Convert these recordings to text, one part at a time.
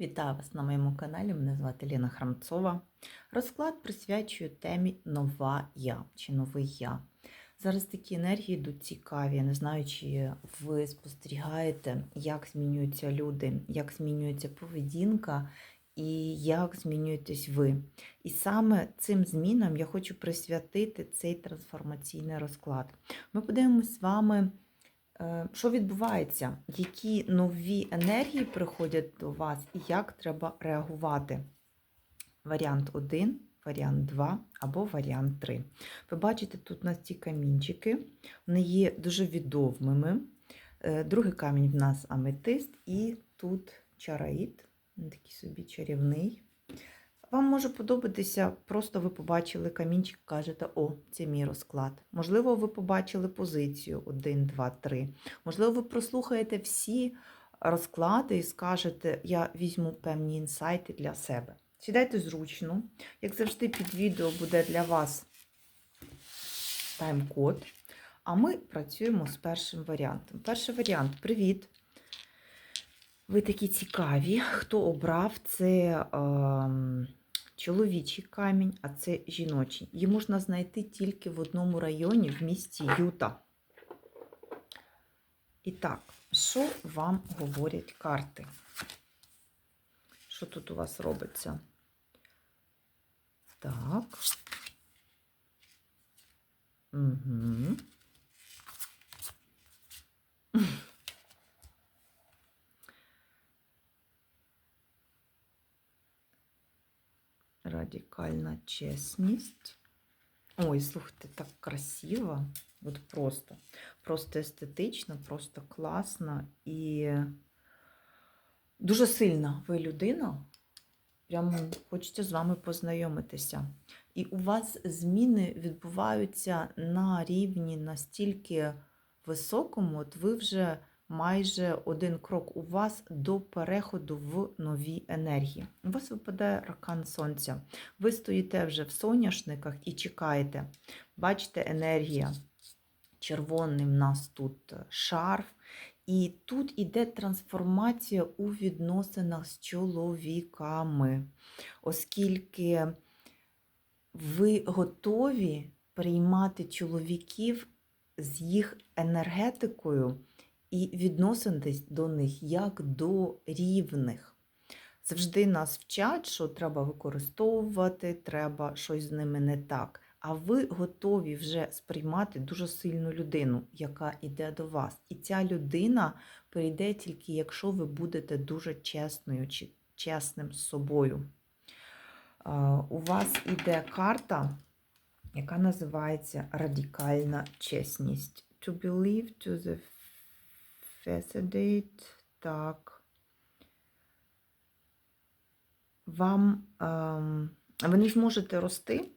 Вітаю вас на моєму каналі. Мене звати Ліна Храмцова. Розклад присвячую темі Нова Я чи Новий Я. Зараз такі енергії йдуть цікаві. Я не знаю, чи ви спостерігаєте, як змінюються люди, як змінюється поведінка і як змінюєтесь ви. І саме цим змінам я хочу присвятити цей трансформаційний розклад. Ми подивимось з вами. Е, Що відбувається? Які нові енергії приходять до вас і як треба реагувати? Варіант 1, варіант 2 або варіант 3. Ви бачите, тут у нас ці камінчики, вони є дуже відомими. Е, Другий камінь в нас аметист, і тут чараїд, такий собі чарівний. Вам може подобатися, просто ви побачили камінчик, кажете, о, це мій розклад. Можливо, ви побачили позицію 1, 2, 3. Можливо, ви прослухаєте всі розклади і скажете, я візьму певні інсайти для себе. Сідайте зручно. Як завжди, під відео буде для вас тайм-код. А ми працюємо з першим варіантом. Перший варіант привіт. Ви такі цікаві. Хто обрав це е, чоловічий камінь, а це жіночий. Її можна знайти тільки в одному районі в місті Юта. І так, що вам говорять карти? Що тут у вас робиться? Так. Угу. Радикальна чесність. Ой, слухайте, так красиво. От просто. Просто естетично, просто класно і дуже сильна ви людина. Прямо хочеться з вами познайомитися. І у вас зміни відбуваються на рівні настільки високому, от ви вже майже один крок у вас до переходу в нові енергії. У вас випадає ракан сонця. Ви стоїте вже в соняшниках і чекаєте. Бачите, енергія. Червоний в нас тут шарф. І тут іде трансформація у відносинах з чоловіками, оскільки ви готові приймати чоловіків з їх енергетикою і відноситись до них як до рівних. Завжди нас вчать, що треба використовувати, треба щось з ними не так. А ви готові вже сприймати дуже сильну людину, яка йде до вас. І ця людина прийде тільки, якщо ви будете дуже чесною чи чесним з собою. У вас іде карта, яка називається Радикальна чесність. To believe to the Facedate. Так. Вам ем, ви не зможете рости,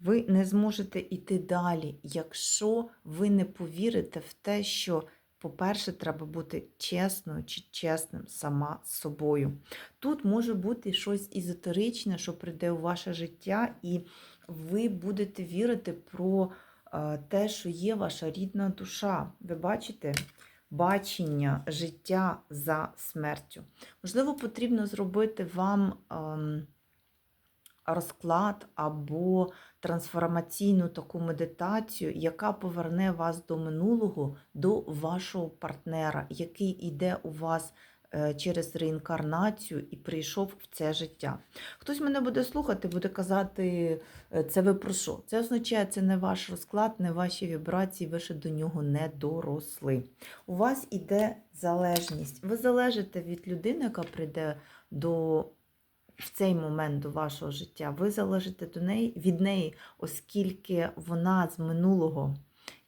ви не зможете йти далі, якщо ви не повірите в те, що, по-перше, треба бути чесною чи чесним сама з собою. Тут може бути щось езотеричне, що прийде у ваше життя, і ви будете вірити про е, те, що є ваша рідна душа. Ви бачите? Бачення життя за смертю. Можливо, потрібно зробити вам ем, розклад або трансформаційну таку медитацію, яка поверне вас до минулого, до вашого партнера, який йде у вас через реінкарнацію і прийшов в це життя. Хтось мене буде слухати, буде казати, «Е, це ви про що? Це означає, це не ваш розклад, не ваші вібрації, ви ще до нього не доросли. У вас іде залежність. Ви залежите від людини, яка прийде до. В цей момент до вашого життя ви залежите до неї, від неї, оскільки вона з минулого.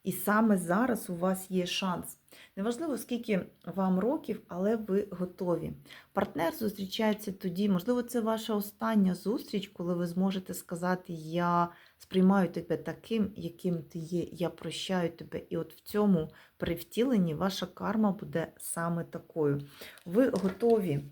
І саме зараз у вас є шанс Неважливо, скільки вам років, але ви готові. Партнер зустрічається тоді, можливо, це ваша остання зустріч, коли ви зможете сказати, я сприймаю тебе таким, яким ти є, я прощаю тебе. І от в цьому привтіленні ваша карма буде саме такою. Ви готові.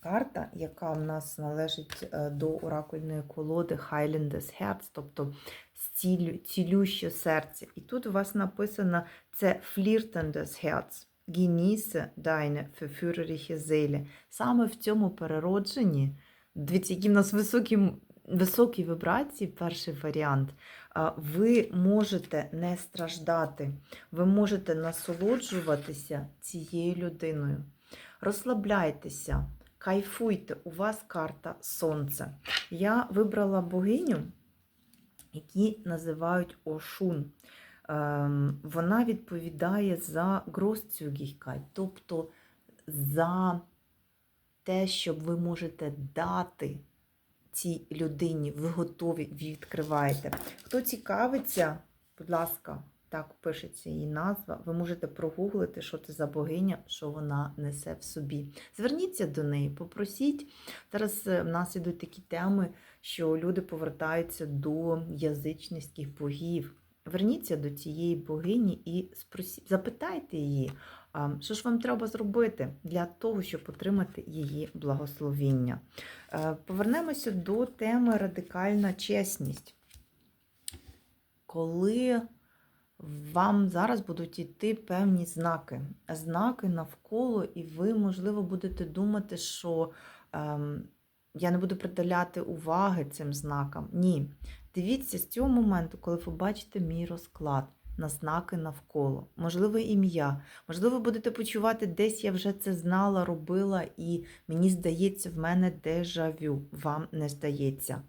Карта, яка в нас належить е, до оракульної колоди Highlandes Herz, тобто цілю, цілюще серце. І тут у вас написано це Flirtendes Herz. genieße deine verführerische Seele. Саме в цьому переродженні, дивіться, які в нас високі, високі вібрації, перший варіант, ви можете не страждати, ви можете насолоджуватися цією людиною. Розслабляйтеся, кайфуйте, у вас карта Сонце. Я вибрала богиню, які називають Ошун. Ем, Вона відповідає за Großzügigkeit, тобто за те, що ви можете дати цій людині, ви готові, відкриваєте. Хто цікавиться, будь ласка, так пишеться її назва. Ви можете прогуглити, що це за богиня, що вона несе в собі. Зверніться до неї, попросіть. Зараз е, в нас ідуть такі теми, що люди повертаються до язичницьких богів. Верніться до цієї богині і спросіть, запитайте її, що ж вам треба зробити для того, щоб отримати її благословіння. Е, Повернемося до теми радикальна чесність. Коли вам зараз будуть йти певні знаки, знаки навколо, і ви, можливо, будете думати, що ем, я не буду приділяти уваги цим знакам. Ні. Дивіться з цього моменту, коли ви бачите мій розклад на знаки навколо, можливо, ім'я, можливо, будете почувати, десь я вже це знала, робила, і мені здається, в мене дежавю, вам не здається.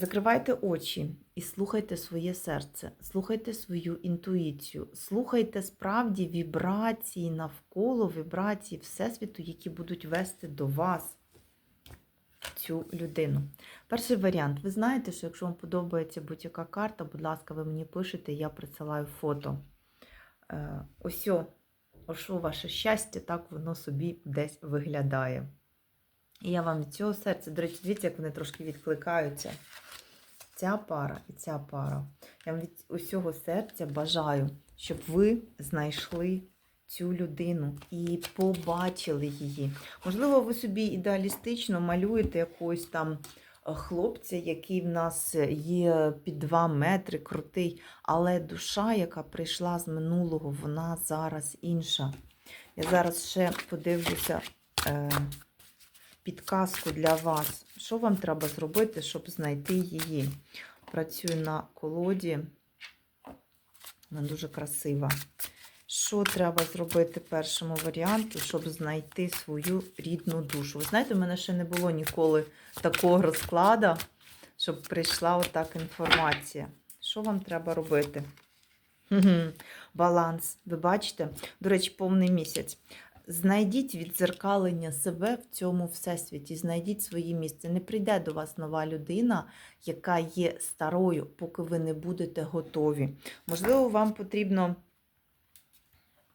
Закривайте очі і слухайте своє серце, слухайте свою інтуїцію, слухайте справді вібрації навколо, вібрації Всесвіту, які будуть вести до вас цю людину. Перший варіант. Ви знаєте, що якщо вам подобається будь-яка карта, будь ласка, ви мені пишете, я присилаю фото. Е, Ось, ось ваше щастя, так воно собі десь виглядає. І я вам від цього серця, до речі, дивіться, як вони трошки відкликаються. Ця пара і ця пара. Я вам від усього серця бажаю, щоб ви знайшли цю людину і побачили її. Можливо, ви собі ідеалістично малюєте якогось там е, хлопця, який в нас є під 2 метри, крутий, але душа, яка прийшла з минулого, вона зараз інша. Я зараз ще подивлюся е, підказку для вас. Що вам треба зробити, щоб знайти її? Працюю на колоді. Вона дуже красива. Що треба зробити першому варіанту, щоб знайти свою рідну душу? Ви знаєте, в мене ще не було ніколи такого розкладу, щоб прийшла отак інформація. Що вам треба робити? Баланс. Ви бачите? До речі, повний місяць. Знайдіть відзеркалення себе в цьому всесвіті, знайдіть своє місце. Не прийде до вас нова людина, яка є старою, поки ви не будете готові. Можливо, вам потрібно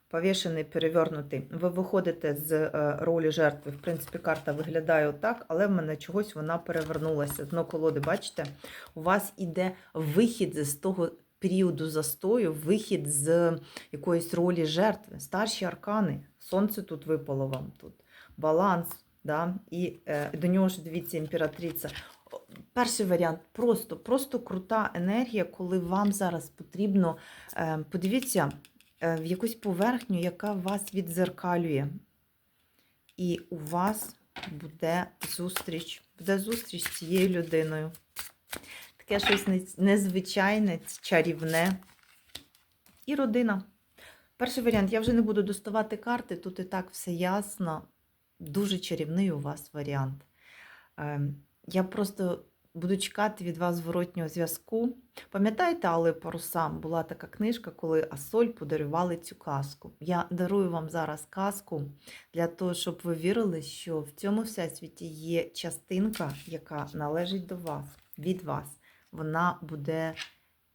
повішений, перевернутий. Ви виходите з е, ролі жертви. В принципі, карта виглядає отак, але в мене чогось вона перевернулася. Дно колоди, бачите? У вас іде вихід з того періоду застою, вихід з якоїсь ролі жертви. Старші аркани. Сонце тут випало вам тут. Баланс. Да? І е, до нього ж дивіться, імператриця. Перший варіант просто, просто крута енергія, коли вам зараз потрібно. Е, подивіться, е, в якусь поверхню, яка вас відзеркалює. І у вас буде зустріч, буде зустріч з цією людиною. Таке щось незвичайне, чарівне. І родина. Перший варіант. Я вже не буду доставати карти, тут і так все ясно. Дуже чарівний у вас варіант. Ем, Я просто буду чекати від вас зворотнього зв'язку. Пам'ятаєте, але парусам була така книжка, коли Асоль подарували цю казку. Я дарую вам зараз казку для того, щоб ви вірили, що в цьому всесвіті є частинка, яка належить до вас, від вас. Вона буде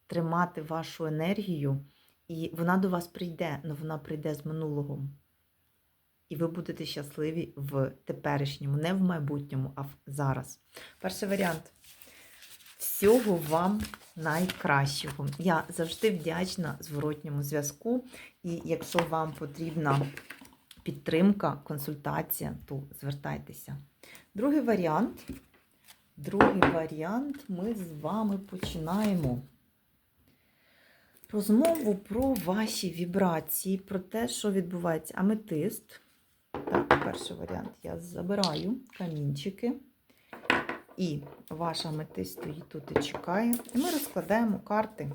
тримати вашу енергію, і вона до вас прийде, але вона прийде з минулого. І ви будете щасливі в теперішньому, не в майбутньому, а в зараз. Перший варіант. Всього вам найкращого. Я завжди вдячна зворотньому зв'язку. І якщо вам потрібна підтримка, консультація, то звертайтеся. Другий варіант. Другий варіант ми з вами починаємо. Розмову про ваші вібрації, про те, що відбувається. Аметист. Так, перший варіант. Я забираю камінчики. І ваш аметист стоїть тут і чекає. І ми розкладаємо карти.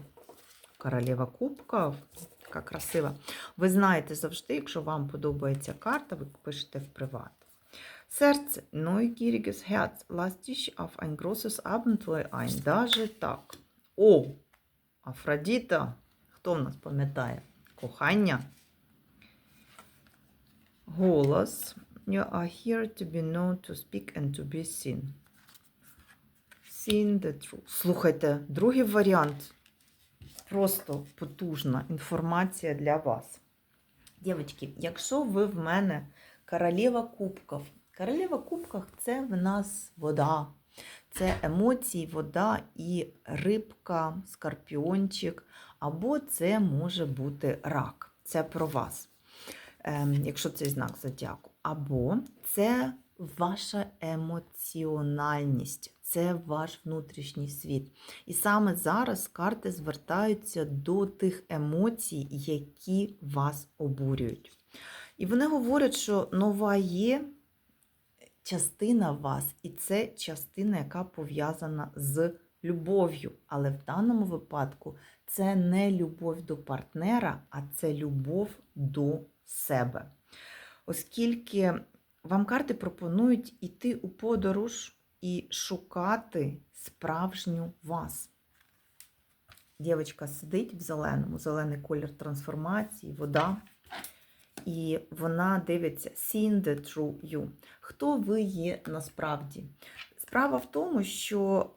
Королева Кубка, така красива. Ви знаєте завжди, якщо вам подобається карта, ви пишете в приват. Серце, neugieriges Herz, lass dich auf ein großes Abenteuer ein. Даже так. О, Афродіта. Хто в нас пам'ятає? Кохання. Голос. You are here to be known, to speak and to be seen. Seen the truth. Слухайте, другий варіант. Просто потужна інформація для вас. Дівчатки, якщо ви в мене королева кубків, королева кубків це в нас вода. Це емоції, вода і рибка, скорпіончик, або це може бути рак. Це про вас, ем, якщо цей знак зодіаку. Або це ваша емоціональність, це ваш внутрішній світ. І саме зараз карти звертаються до тих емоцій, які вас обурюють. І вони говорять, що нова є частина вас, і це частина, яка пов'язана з любов'ю. Але в даному випадку це не любов до партнера, а це любов до себе. Оскільки вам карти пропонують іти у подорож і шукати справжню вас. Дівчинка сидить в зеленому, зелений колір трансформації, вода. І вона дивиться Seen the true you. Хто ви є насправді? Справа в тому, що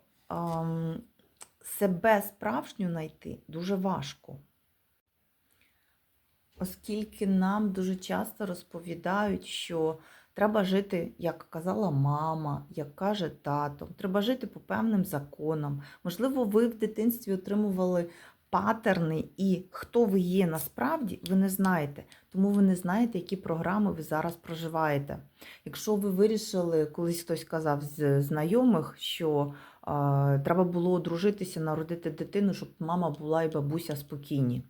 себе справжню знайти дуже важко. Оскільки нам дуже часто розповідають, що треба жити, як казала мама, як каже тато, треба жити по певним законам. Можливо, ви в дитинстві отримували патерни і хто ви є насправді, ви не знаєте. Тому ви не знаєте, які програми ви зараз проживаєте. Якщо ви вирішили, колись хтось казав з знайомих, що е, треба було одружитися, народити дитину, щоб мама була і бабуся спокійні.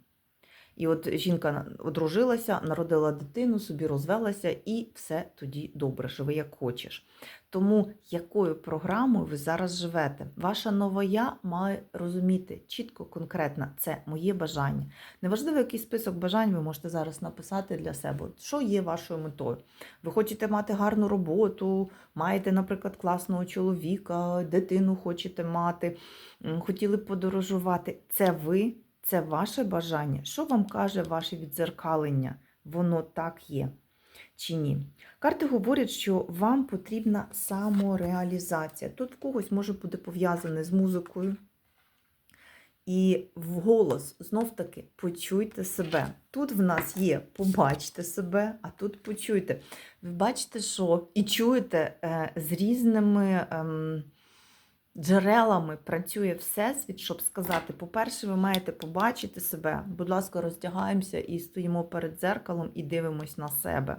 І от жінка одружилася, народила дитину, собі розвелася, і все тоді добре, живи як хочеш. Тому якою програмою ви зараз живете? Ваша нова я має розуміти чітко, конкретно, це моє бажання. Неважливо, який список бажань ви можете зараз написати для себе. Що є вашою метою? Ви хочете мати гарну роботу, маєте, наприклад, класного чоловіка, дитину хочете мати, хотіли подорожувати. Це ви. Це ваше бажання. Що вам каже ваше відзеркалення? Воно так є чи ні? Карти говорять, що вам потрібна самореалізація. Тут в когось може бути пов'язане з музикою. І вголос, знов-таки, почуйте себе. Тут в нас є побачте себе, а тут почуйте. Ви бачите, що і чуєте е, з різними. Джерелами працює Всесвіт, щоб сказати, по-перше, ви маєте побачити себе. Будь ласка, роздягаємося і стоїмо перед дзеркалом і дивимось на себе.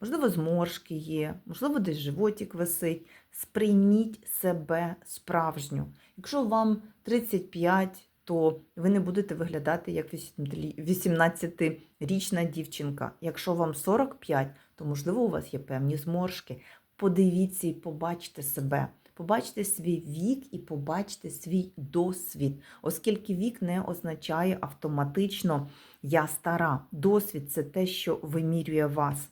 Можливо, зморшки є, можливо, десь животик висить. Сприйміть себе справжню. Якщо вам 35, то ви не будете виглядати як 18-річна дівчинка. Якщо вам 45, то, можливо, у вас є певні зморшки. Подивіться і побачте себе. Побачте свій вік і побачте свій досвід, оскільки вік не означає автоматично я стара. Досвід це те, що вимірює вас.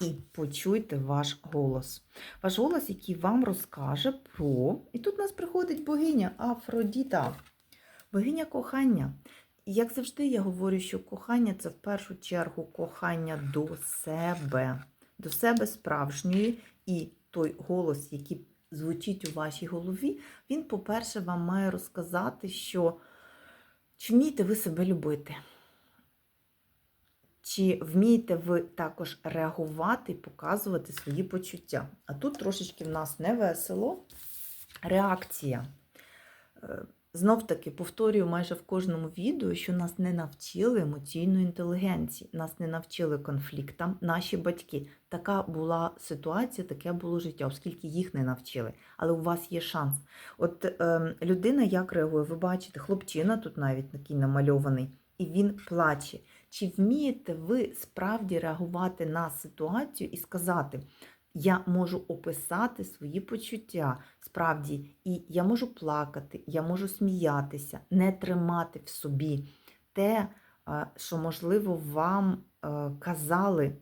І почуйте ваш голос. Ваш голос, який вам розкаже про. І тут у нас приходить богиня Афродіта, богиня кохання. Як завжди, я говорю, що кохання це в першу чергу кохання до себе, до себе справжньої, і той голос, який звучить у вашій голові, він, по-перше, вам має розказати, що чи вмієте ви себе любити, чи вмієте ви також реагувати і показувати свої почуття. А тут трошечки в нас не весело. Реакція. Знов таки повторюю майже в кожному відео, що нас не навчили емоційної інтелігенції, нас не навчили конфліктам наші батьки. Така була ситуація, таке було життя, оскільки їх не навчили. Але у вас є шанс. От е, людина як реагує, ви бачите, хлопчина тут навіть такий намальований, і він плаче. Чи вмієте ви справді реагувати на ситуацію і сказати, я можу описати свої почуття справді, і я можу плакати, я можу сміятися, не тримати в собі те, е, що, можливо, вам е, казали.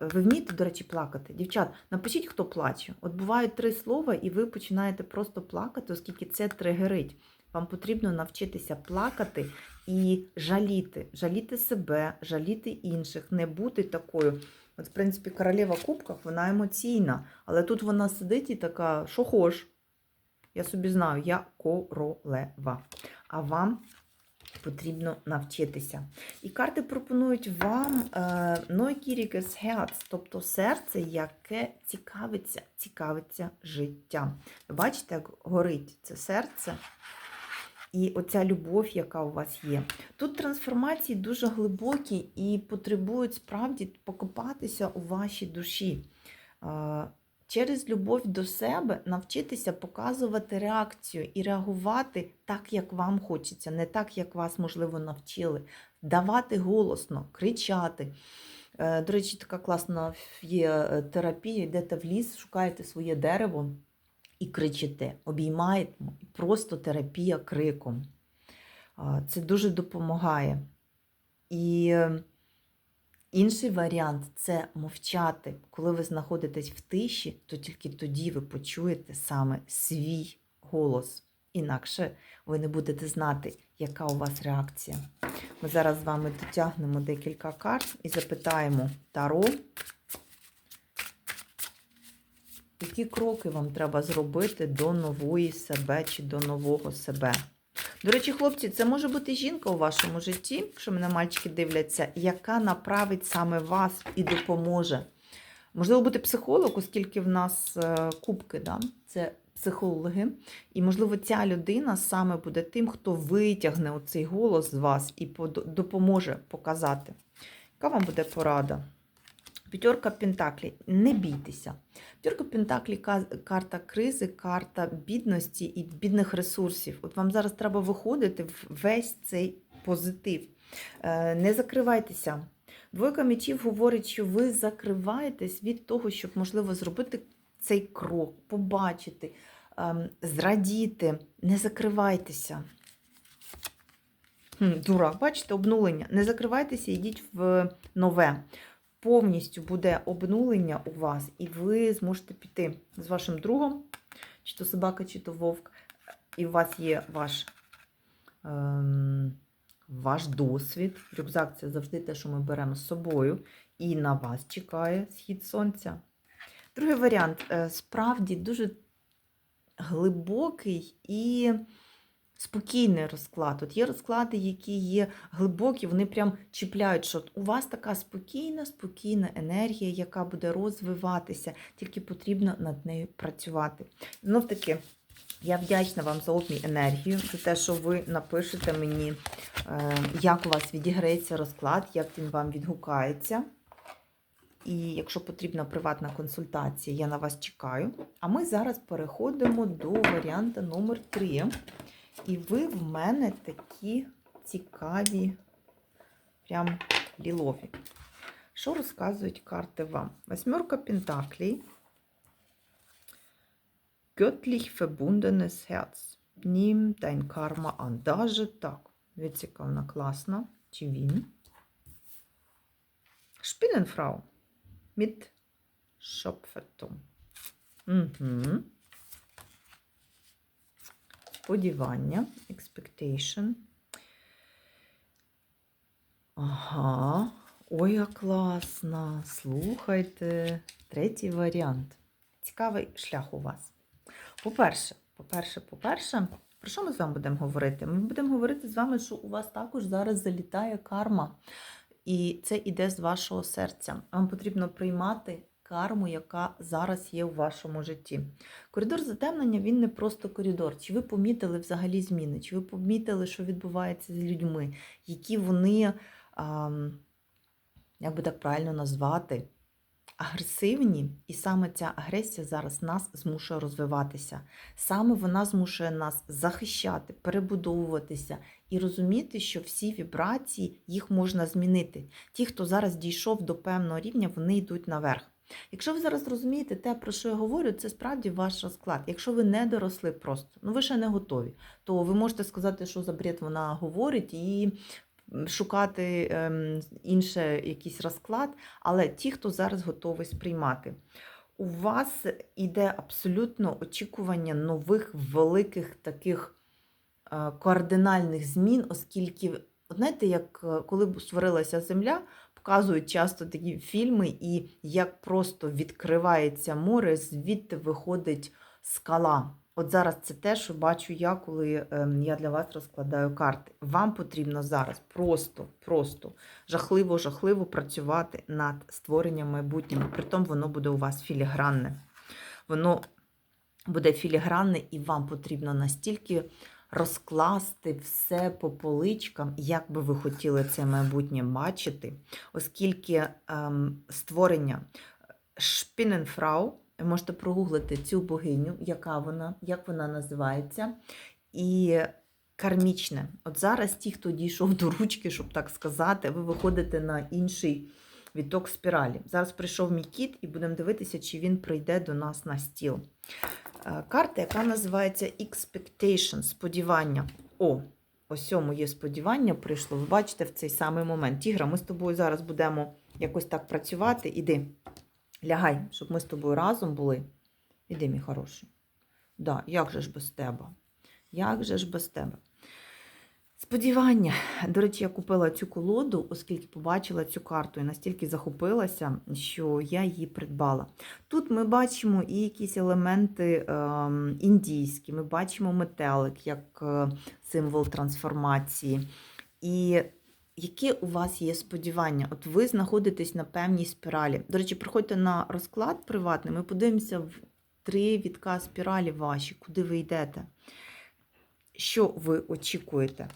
Ви вмієте, до речі, плакати? Дівчат, напишіть, хто плаче. От бувають три слова, і ви починаєте просто плакати, оскільки це тригерить. Вам потрібно навчитися плакати і жаліти, жаліти себе, жаліти інших, не бути такою. От, в принципі, королева кубків, вона емоційна, але тут вона сидить і така, що хош. Я собі знаю, я королева. А вам потрібно навчитися. І карти пропонують вам е, Neugieriges Herz, тобто серце, яке цікавиться, цікавиться життям. Бачите, як горить це серце? І оця любов, яка у вас є. Тут трансформації дуже глибокі і потребують справді покопатися у вашій душі. Через любов до себе навчитися показувати реакцію і реагувати так, як вам хочеться, не так, як вас, можливо, навчили. Давати голосно, кричати. Е, До речі, така класна є е, терапія, йдете в ліс, шукаєте своє дерево і кричите, обіймаєте, просто терапія криком. Це дуже допомагає. І е, інший варіант це мовчати. Коли ви знаходитесь в тиші, то тільки тоді ви почуєте саме свій голос. Інакше ви не будете знати, яка у вас реакція. Ми зараз з вами дотягнемо декілька карт і запитаємо Таро, які кроки вам треба зробити до нової себе чи до нового себе. До речі, хлопці, це може бути жінка у вашому житті, якщо мене мальчики дивляться, яка направить саме вас і допоможе. Можливо, бути психолог, оскільки в нас е, кубки, да? це психологи. І, можливо, ця людина саме буде тим, хто витягне оцей голос з вас і допоможе показати. Яка вам буде порада? П'ятерка Пентаклі. Не бійтеся. П'ятерка Пентаклі карта кризи, карта бідності і бідних ресурсів. От вам зараз треба виходити в весь цей позитив. Е, Не закривайтеся. Двойка мечів говорить, що ви закриваєтесь від того, щоб, можливо, зробити цей крок, побачити, ем, зрадіти. Не закривайтеся. Дурак, бачите, обнулення. Не закривайтеся, йдіть в нове. Повністю буде обнулення у вас, і ви зможете піти з вашим другом, чи то собака, чи то вовк, і у вас є ваш, ем, ваш досвід. Рюкзак це завжди те, що ми беремо з собою, і на вас чекає схід сонця. Другий варіант е, справді дуже глибокий і спокійний розклад. От є розклади, які є глибокі, вони прям чіпляють, що у вас така спокійна, спокійна енергія, яка буде розвиватися, тільки потрібно над нею працювати. Знов таки. Я вдячна вам за обмін енергію, за те, що ви напишете мені, е, як у вас відіграється розклад, як він вам відгукається. І якщо потрібна приватна консультація, я на вас чекаю. А ми зараз переходимо до варіанту номер 3. І ви в мене такі цікаві, прям лілові. Що розказують карти вам? Восьмерка Пентаклей. Göttlich verbundenes Herz. Nimm dein Karma an. Даже так. Вона класна. Чи він? Spinnenfrau. Mit Schopfetum. Угу. Сподівання. Expectation. Ага. Ой, як класно. Слухайте. Третій варіант. Цікавий шлях у вас. По-перше, по-перше, по-перше, про що ми з вами будемо говорити? Ми будемо говорити з вами, що у вас також зараз залітає карма. І це іде з вашого серця. Вам потрібно приймати карму, яка зараз є у вашому житті. Коридор затемнення він не просто коридор. Чи ви помітили взагалі зміни? Чи ви помітили, що відбувається з людьми, які вони, як би так правильно назвати, агресивні, і саме ця агресія зараз нас змушує розвиватися. Саме вона змушує нас захищати, перебудовуватися і розуміти, що всі вібрації їх можна змінити. Ті, хто зараз дійшов до певного рівня, вони йдуть наверх. Якщо ви зараз розумієте те, про що я говорю, це справді ваш розклад. Якщо ви не доросли просто, ну ви ще не готові, то ви можете сказати, що за бред вона говорить, і шукати ем, інше якийсь розклад. Але ті, хто зараз готовий сприймати, у вас іде абсолютно очікування нових великих таких е, кардинальних змін, оскільки, знаєте, як е, коли створилася земля, показують часто такі фільми, і як просто відкривається море, звідти виходить скала. От зараз це те, що бачу я, коли ем, я для вас розкладаю карти. Вам потрібно зараз просто, просто жахливо, жахливо працювати над створенням майбутнього. Притом воно буде у вас філігранне. Воно буде філігранне, і вам потрібно настільки розкласти все по поличкам, як би ви хотіли це майбутнє бачити, оскільки ем, створення Шпіненфрау, ви можете прогуглити цю богиню, яка вона, як вона називається, і кармічне. От зараз ті, хто дійшов до ручки, щоб так сказати, ви виходите на інший відток спіралі. Зараз прийшов мій кіт, і будемо дивитися, чи він прийде до нас на стіл. Е, Карта, яка називається Expectation, сподівання. О, ось цьому є сподівання, прийшло. Ви бачите в цей самий момент. Тігра, ми з тобою зараз будемо якось так працювати. Іди, лягай, щоб ми з тобою разом були. Іди, мій хороший. Да, як же ж без тебе? Як же ж без тебе? Сподівання. До речі, я купила цю колоду, оскільки побачила цю карту і настільки захопилася, що я її придбала. Тут ми бачимо і якісь елементи ем, індійські, ми бачимо метелик як е, символ трансформації. І яке у вас є сподівання? От ви знаходитесь на певній спіралі. До речі, приходьте на розклад приватний, ми подивимося в три відка спіралі ваші, куди ви йдете. Що ви очікуєте?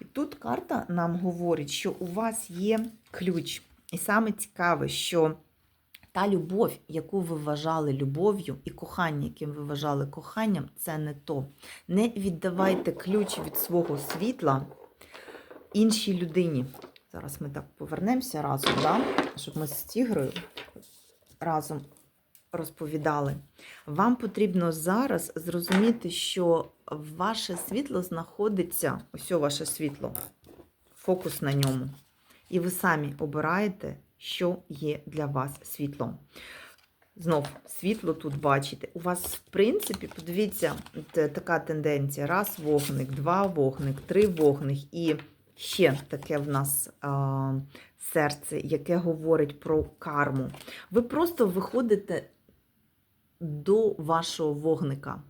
І тут карта нам говорить, що у вас є ключ. І саме цікаве, що та любов, яку ви вважали любов'ю, і кохання, яким ви вважали коханням, це не то. Не віддавайте ключ від свого світла іншій людині. Зараз ми так повернемося разом, да? щоб ми з тігрою разом розповідали. Вам потрібно зараз зрозуміти, що ваше світло знаходиться, ось ваше світло, фокус на ньому. І ви самі обираєте, що є для вас світлом. Знов світло тут бачите. У вас, в принципі, подивіться, така тенденція: раз вогник, два вогник, три вогник. І ще таке в нас а, серце, яке говорить про карму. Ви просто виходите до вашого вогника.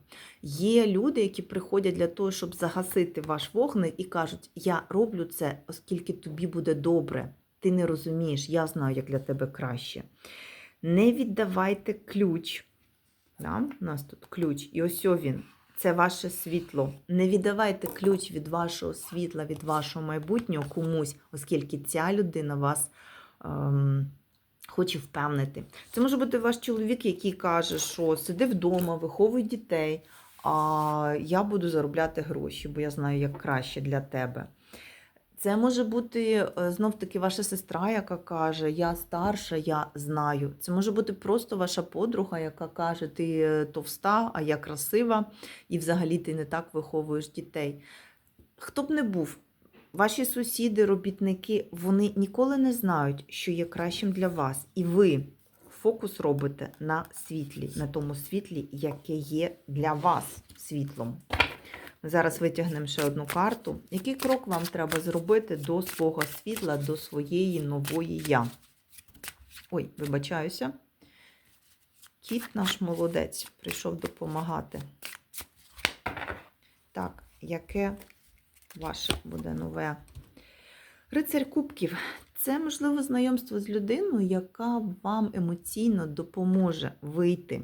Є люди, які приходять для того, щоб загасити ваш вогник, і кажуть: Я роблю це, оскільки тобі буде добре. Ти не розумієш, я знаю, як для тебе краще. Не віддавайте ключ. Да? У нас тут ключ, і ось він. Це ваше світло. Не віддавайте ключ від вашого світла, від вашого майбутнього комусь, оскільки ця людина вас ем, хоче впевнити. Це може бути ваш чоловік, який каже, що сиди вдома, виховуй дітей, а я буду заробляти гроші, бо я знаю, як краще для тебе. Це може бути знов таки ваша сестра, яка каже, я старша, я знаю. Це може бути просто ваша подруга, яка каже, ти е, товста, а я красива, і взагалі ти не так виховуєш дітей. Хто б не був, ваші сусіди, робітники, вони ніколи не знають, що є кращим для вас. І ви фокус робите на світлі, на тому світлі, яке є для вас світлом. Зараз витягнемо ще одну карту. Який крок вам треба зробити до свого світла, до своєї нової я? Ой, вибачаюся. Кіт наш молодець прийшов допомагати. Так, яке ваше буде нове? Рицарь Кубків це можливо знайомство з людиною, яка вам емоційно допоможе вийти.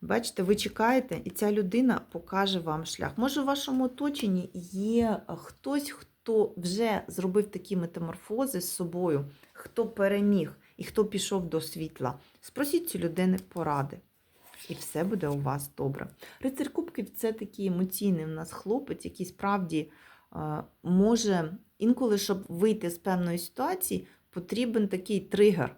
Бачите, ви чекаєте, і ця людина покаже вам шлях. Може, в вашому оточенні є хтось, хто вже зробив такі метаморфози з собою, хто переміг і хто пішов до світла. Спросіть цю людини поради. І все буде у вас добре. Рицар Кубків це такий емоційний у нас хлопець, який справді може інколи, щоб вийти з певної ситуації, потрібен такий тригер.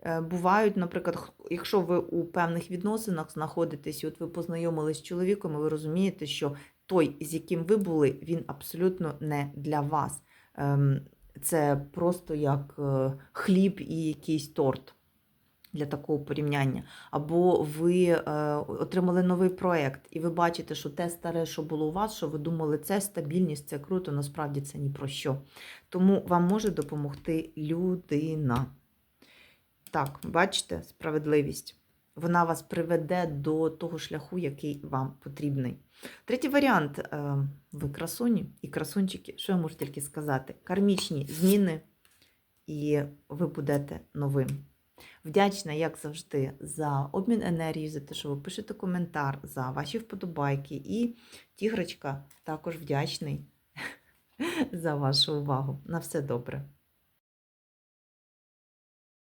Е, Бувають, наприклад, якщо ви у певних відносинах знаходитесь, от ви познайомились з чоловіком, і ви розумієте, що той, з яким ви були, він абсолютно не для вас. Ем, Це просто як е, хліб і якийсь торт для такого порівняння. Або ви е, отримали новий проєкт, і ви бачите, що те старе, що було у вас, що ви думали, це стабільність, це круто, насправді це ні про що. Тому вам може допомогти людина. Так, бачите, справедливість. Вона вас приведе до того шляху, який вам потрібний. Третій варіант. е, Ви красуні і красунчики. Що я можу тільки сказати? Кармічні зміни, і ви будете новим. Вдячна, як завжди, за обмін енергії, за те, що ви пишете коментар, за ваші вподобайки. І тігрочка також вдячний за вашу увагу. На все добре.